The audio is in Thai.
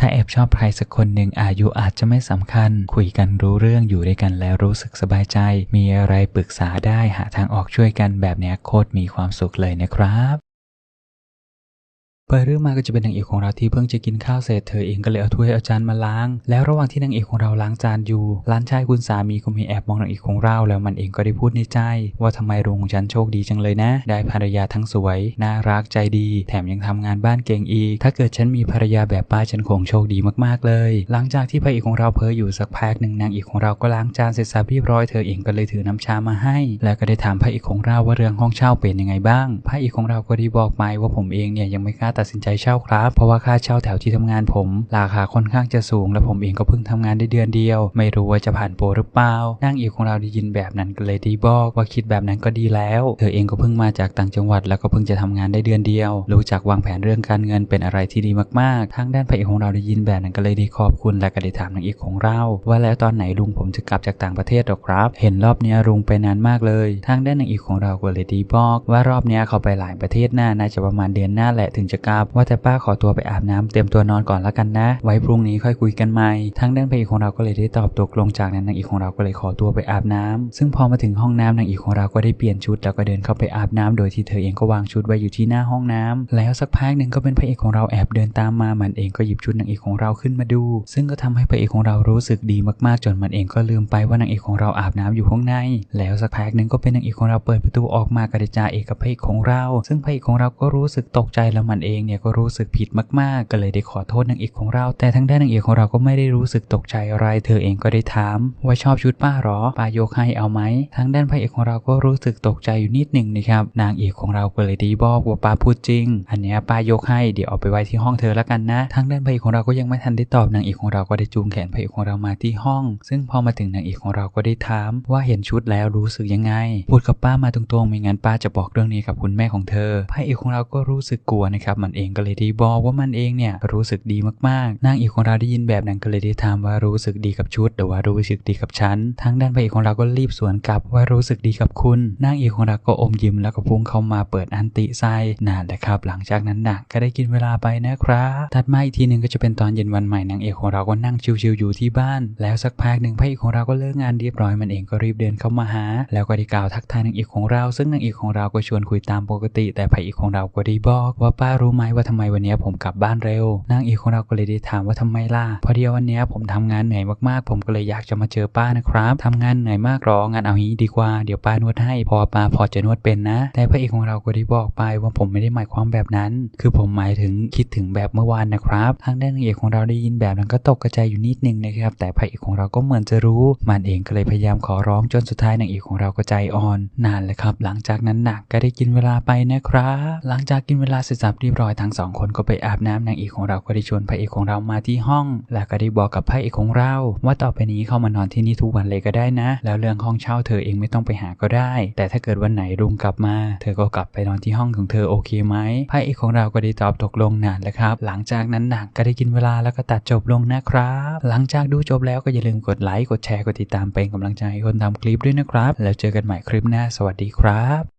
ถ้าแอบชอบใครสักคนหนึ่งอายุอาจจะไม่สำคัญ คุยกันรู้เรื่องอยู่ด้วยกันแล้วรู้สึกสบายใจ มีอะไรปรึกษาได้หาทางออกช่วยกันแบบเนี้ยโคตรมีความสุขเลยนะครับ เปิดเรื่องมาก็จะเป็นนางเอกของเราที่เพิ่งจะกินข้าวเสร็จเธอเองก็เลยเอาถ้วยเอาจานมาล้าง แล้วระหว่างที่นางเอกของเราล้างจานอยู่ร้านชายคุณสามีก็มีแอบมองนางเอกของเราแล้วมันเองก็ได้พูดในใจ ว่าทำไมลุงของฉันโชคดีจังเลยนะ ได้ภรรยาทั้งสวย น่ารักใจดี แถมยังทำงานบ้านเก่งอีก ถ้าเกิดฉันมีภรรยาแบบป้าฉันคงโชคดีมากๆเลย หลังจากที่พระเอกของเราเพ้ออยู่สักพักหนึ่งนางเอกของเราก็ล้างจานเสร็จสับเรียบร้อยเธอเองก็เลยถือน้ำชามาให้ แล้วก็ได้ถามพระเอกของเราว่าเรื่องห้องเช่าเป็นยังไงบ้างพระเอกของเราก็ได้บอกไปว่าผมเองเนี่ยยังไม่กล้าตัดสินใจเช่าครับ เพราะว่าค่าเช่าแถวที่ทำงานผม ราคาค่อนข้างจะสูง และผมเองก็เพิ่งทำงานได้เดือนเดียว ไม่รู้ว่าจะผ่านโปรหรือเปล่านางเอกของเราได้ยินแบบนั้นก็เลยด้บอกว่าคิดแบบนั้นก็ดีแล้ว เธอเองก็เพิ่งมาจากต่างจังหวัด แล้วก็เพิ่งจะทำงานได้เดือนเดียว รู้จักวางแผนเรื่องการเงินเป็นอะไรที่ดีมากๆ ทางด้านพระเอกของเราได้ยินแบบนั้นก็เลยได้ขอบคุณและก็ได้ถามนางเอกของเรา ว่าแล้วตอนไหนลุงผมจะกลับจากต่างประเทศหรอครับ เห็นรอบนี้ลุงไปนานมากเลย ทางด้านนางเอกของเราก็เลยด้บอก ว่ารอบนี้เขาไปหลายประเทศหน้าน่าจะประมาณเดือนหน้าแหละถึงจะกลับว่าแต่ป้าขอตัวไปอาบน้ำเตรียมตัวนอนก่อนละกันนะ ไว้พรุ่งนี้ค่อยคุยกันใหม่ทางด้านพระเอกของเราก็เลยได้ตอบตกลงจากนั้นนางเอกของเราก็เลยขอตัวไปอาบน้ำซึ่งพอมาถึงห้องน้ำนางเอกของเราก็ได้เปลี่ยนชุดแล้วก็เดินเข้าไปอาบน้ำโดยที่เธอเองก็วางชุดไว้อยู่ที่หน้าห้องน้ำแล้วสักพักหนึ่งก็เป็นพระเอกของเราแอบเดินตามมามันเองก็หยิบชุดนางเอกของเราขึ้นมาดู ซึ่งก็ทำให้พระเอกของเรารู้สึกดีมากๆจนมันเองก็ลืมไปว่านางเอกของเราอาบน้ำอยู่ข้างใน แล้วสักพักหนึ่งก็เป็นนางเอกของเราเปิดประตูออกมากระจาเอกกับพระเอกของเรา ซึ่งพระเอกของเราก็รู้สึกตกใจแล้วมันเองเนี่ยก็รู้สึกผิดมากๆ ก็เลยได้ขอโทษนางเอกของเรา แต่ทางด้านนางเอกของเราก็ไม่ได้รู้สึกตกใจอะไร เธอเองก็ได้ถาม ว่าชอบชุดป้าหรอ ป้ายกให้เอาไหม ทางด้านพระเอกของเราก็รู้สึกตกใจอยู่นิดหนึ่งนะครับ นางเอกของเราก็เลยได้บอกว่าป้าพูดจริง อันเนี้ยป้ายกให้ เดี๋ยวเอาไปไว้ที่ห้องเธอล้วกันนะ ทางด้านพระเอกของเราก็ยังไม่ทันได้ตอบ นางเอกของเราก็ได้จูงแขนพระเอกของเรามาที่ห้อง ซึ่งพอมาถึงนางเอกของเราก็ได้ถามว่าเห็นชุดแล้วรู้สึกยังไง พูดกับป้ามาตรงๆ ไม่งั้นป้าจะบอกเรื่องนี้กับคุณแม่ของเธอ พระเอกของเราก็รู้สึกกลัวนะครับมันเองก็เลยได้บอกว่ามันเองเนี่ยรู้สึกดีมากๆนางเอกของเราได้ยินแบบนั้นก็เลยได้ถามว่ารู้สึกดีกับชุดหรือว่ารู้สึกดีกับฉันทางด้านพระเอกของเราก็รีบสวนกลับว่ารู้สึกดีกับคุณนางเอกของเราก็อมยิ้มแล้วก็พุ่งเข้ามาเปิดอันติไซนานแหละครับหลังจากนั้นนะก็ได้กินเวลาไปนะครับถัดมาอีกทีหนึ่งก็จะเป็นตอนเย็นวันใหม่นางเอกของเราก็นั่งชิวๆอยู่ที่บ้าน แล้วสักพักหนึ่งพระเอกของเราก็เลิกงานเรียบร้อยมันเองก็รีบเดินเข้ามาหา แล้วก็ได้กล่าวทักทายนางเอกของเรา ซึ่งนางเอกของเราก็ชวนคุยตามปกติ แต่พระเอกของเราก็ได้บอกว่าป้ารู้ไหมว่าทำไมวันนี้ผมกลับบ้านเร็วนางเอกของเราก็เลยได้ถามว่าทำไมล่ะพอเดียววันนี้ผมทำงานเหนื่อยมากๆ ผมก็เลยอยากจะมาเจอป้านะครับทำงานเหนื่อยมากหรองานเอางี้ดีกว่าเดี๋ยวป้านวดให้พอป้าพอจะนวดเป็นนะ แต่พระเอกของเราก็ได้บอกไปว่าผมไม่ได้หมายความแบบนั้น คือผมหมายถึงคิดถึงแบบเมื่อวานนะครับทางด้านนางเอกของเราได้ยินแบบนั้นก็ตกกระจายอยู่นิดนึงนะครับ แต่พระเอกของเราก็เหมือนจะรู้ มันเองก็เลยพยายามขอร้องจนสุดท้ายนางเอกของเราก็ใจอ่อน นานเลยครับ หลังจากนั้นหนักก็ได้กินเวลาไปนะครับ หลังจากกินเวลาเสร็จสับเรียบร้อยทั้งสองคนก็ไปอาบน้ำนางเอกของเราก็ได้ชวนพระเอกของเรามาที่ห้อง แล้วก็ได้บอกกับพระเอกของเรา ว่าต่อไปนี้เข้ามานอนที่นี่ทุกวันเลยก็ได้นะ แล้วเรื่องห้องเช่าเธอเองไม่ต้องไปหาก็ได้ แต่ถ้าเกิดวันไหนลุงกลับมา เธอก็กลับไปนอนที่ห้องของเธอโอเคไหมพระเอกของเราก็ได้ตอบตกลงนานแล้วครับ หลังจากนั้นหนักก็ได้กินเวลาแล้วก็ตัดจบลงนะครับ หลังจากดูจบแล้วก็อย่าลืมกดไลค์กดแชร์กดติดตามเป็นกำลังใจให้คนทำคลิปด้วยนะครับ แล้วเจอกันใหม่คลิปหน้าสวัสดีครับ